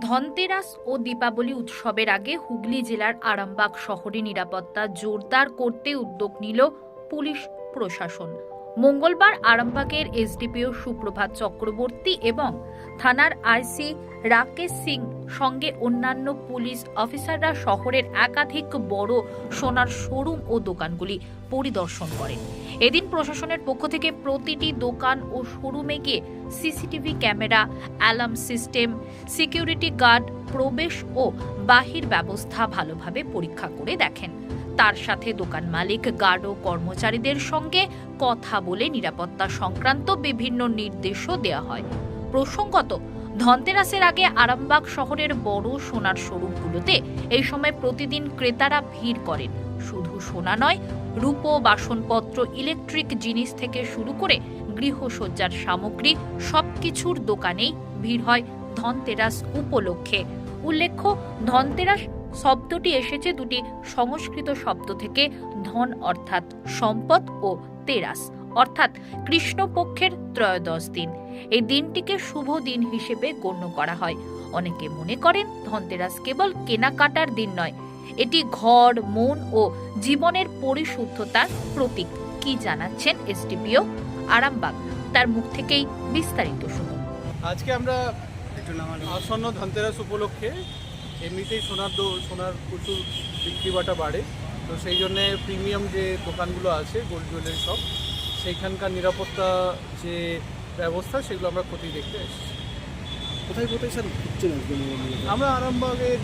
ধনতেরাস ও দীপাবলি উৎসবের আগে হুগলি জেলার আরামবাগ শহরে নিরাপত্তা জোরদার করতে উদ্যোগ নিল পুলিশ প্রশাসন। মঙ্গলবার আরামবাগের এসডিপিও সুপ্রভাত চক্রবর্তী এবং থানার আইসি রাকেশ সিং সঙ্গে অন্যান্য পুলিশ অফিসাররা শহরের একাধিক বড় সোনার শোরুম ও দোকানগুলি পরিদর্শন করেন। এদিন প্রশাসনের পক্ষ থেকে প্রতিটি দোকান ও শোরুমে গিয়ে CCTV camera, alarm system, security guard, প্রবেশ ও বাহির ব্যবস্থা ভালোভাবে পরীক্ষা করে দেখেন। তার সাথে দোকান মালিক গার্ড ও কর্মচারীদের সঙ্গে কথা বলে নিরাপত্তা সংক্রান্ত বিভিন্ন নির্দেশও দেওয়া হয়। প্রসঙ্গত, ধনতেরাসের আগে আরামবাগ শহরের বড় সোনার শোরুমগুলোতে এই সময় প্রতিদিন ক্রেতারা ভিড় করেন। শুধু সোনা নয়, রূপো, বাসনপত্র, ইলেকট্রিক জিনিস থেকে শুরু করে গৃহসজ্জার সামগ্রী সবকিছুর দোকানেই ভিড় হয় ধনতেরাস উপলক্ষে। উল্লেখ্য, ধনতেরাস শব্দটি এসেছে দুটি সংস্কৃত শব্দ থেকে, ধন অর্থাৎ সম্পদ ও তেরাস অর্থাৎ কৃষ্ণপক্ষের ত্রয়োদশ দিন। এই দিনটিকে শুভ দিন হিসেবে গণ্য করা হয়। অনেকে মনে করেন ধনতেরাস কেবল কেনাকাটার দিন নয়, এটি ঘর, মন ও জীবনের পরিশুদ্ধতার প্রতীক। কি জানাচ্ছেন এসডিপিও আরামবাগ? তার মুখ থেকেই বিস্তারিত শুনুন। আজকে আমরা আসন্ন ধনতেরাস উপলক্ষে এমনিতেই সোনার দো সোনার প্রচুর বিক্রি বাটা বাড়ে। তো সেই জন্যে প্রিমিয়াম যে দোকানগুলো আছে গোল্ড জুয়েলারি শপ সেইখানকার নিরাপত্তা যে ব্যবস্থা সেগুলো আমরা ক্ষতি দেখতে এসেছি। কোথায় কোথায় স্যার ঘুরছেন আমরা আরামবাগের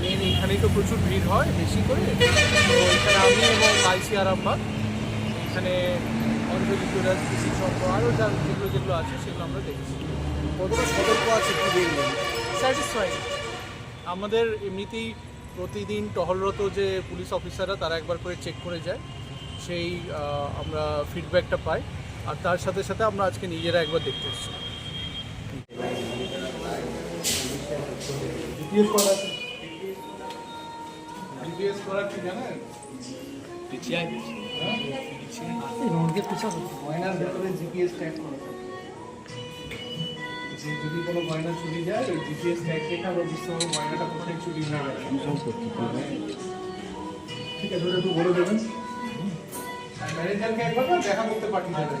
মেন এখানেই তো প্রচুর ভিড় হয় বেশি করে। তো এখানে আমি এবং আইসি আরামবাগ এখানে অঞ্জলি জুয়েলার্স কৃষি সংঘ আরও যা যেগুলো যেগুলো আছে সেগুলো আমরা দেখেছি। কতটা সতর্ক আছে কি দেখলেন স্যাটিসফাইড আমাদের এমনিতেই প্রতিদিন টহলরত যে পুলিশ অফিসাররা তারা একবার করে চেক করে যায়। সেই আমরা ফিডব্যাকটা পাই। আর তার সাথে সাথে আমরা আজকে নিজেরা একবার দেখতে এসেছি। জিপিএস করা জিপিএস করা কি জানেন? গয়নার ভেতরে জিপিএস ট্যাগ করা। যে যদি কোনো গয়না চুরি যায় ওই জিপিএস ট্যাগ দেখে আমরা বুঝতে পারব গয়নাটা কোথায় চুরি হয়ে। গেছে ঠিক আছে? ওটা একটু বলে দেবেন। ম্যানেজারকে একবার দেখা করতে পাঠিয়ে দেবেন।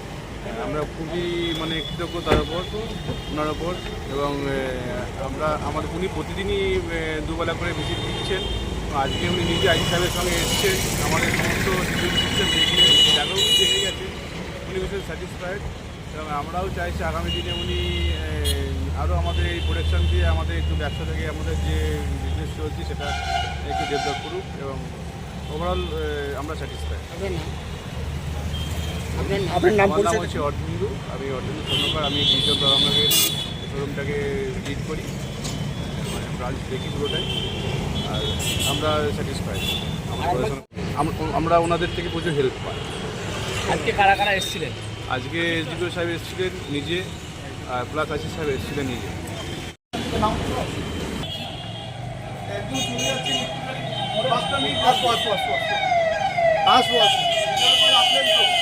আমরা খুবই মানে কৃতজ্ঞ তার উপর, ওনার ওপর এবং আমরা, আমাদের, উনি প্রতিদিনই দুবেলা করে ভিজিট দিচ্ছেন আজকে উনি নিজে আইন সাহেবের সঙ্গে এসছেন, আমাদের সমস্ত সিস্টেম উনি দেখে গেছেন। উনি ভীষণ স্যাটিসফাইড এবং আমরাও চাইছি আগামী দিনে উনি আরও আমাদের এই প্রোডাকশন দিয়ে আমাদের একটু ব্যবসা থেকে আমাদের যে বিজনেস চলছে সেটা একটু ডেভেলপ করুক, এবং ওভারঅল আমরা স্যাটিসফাইড আপনার নাম আমার নাম হচ্ছে অর্জুন্দু আমি অর্জুন্দু স্বর্ণকার আমি গিরিজন আমাদের শোরুমটাকে লিড করি। মানে ব্রাঞ্চ দেখি পুরোটাই। আর আমরা স্যাটিসফাইড আমরা ওনাদের থেকে প্রচুর হেল্প পাই। আজকে কারা কারা এসেছিলেন? আজকে এসডিপিও সাহেব এসেছিলেন নিজে আর প্লাস আশিস সাহেব এসেছিলেন নিজে। আসব আসব আসব। আসব আসব।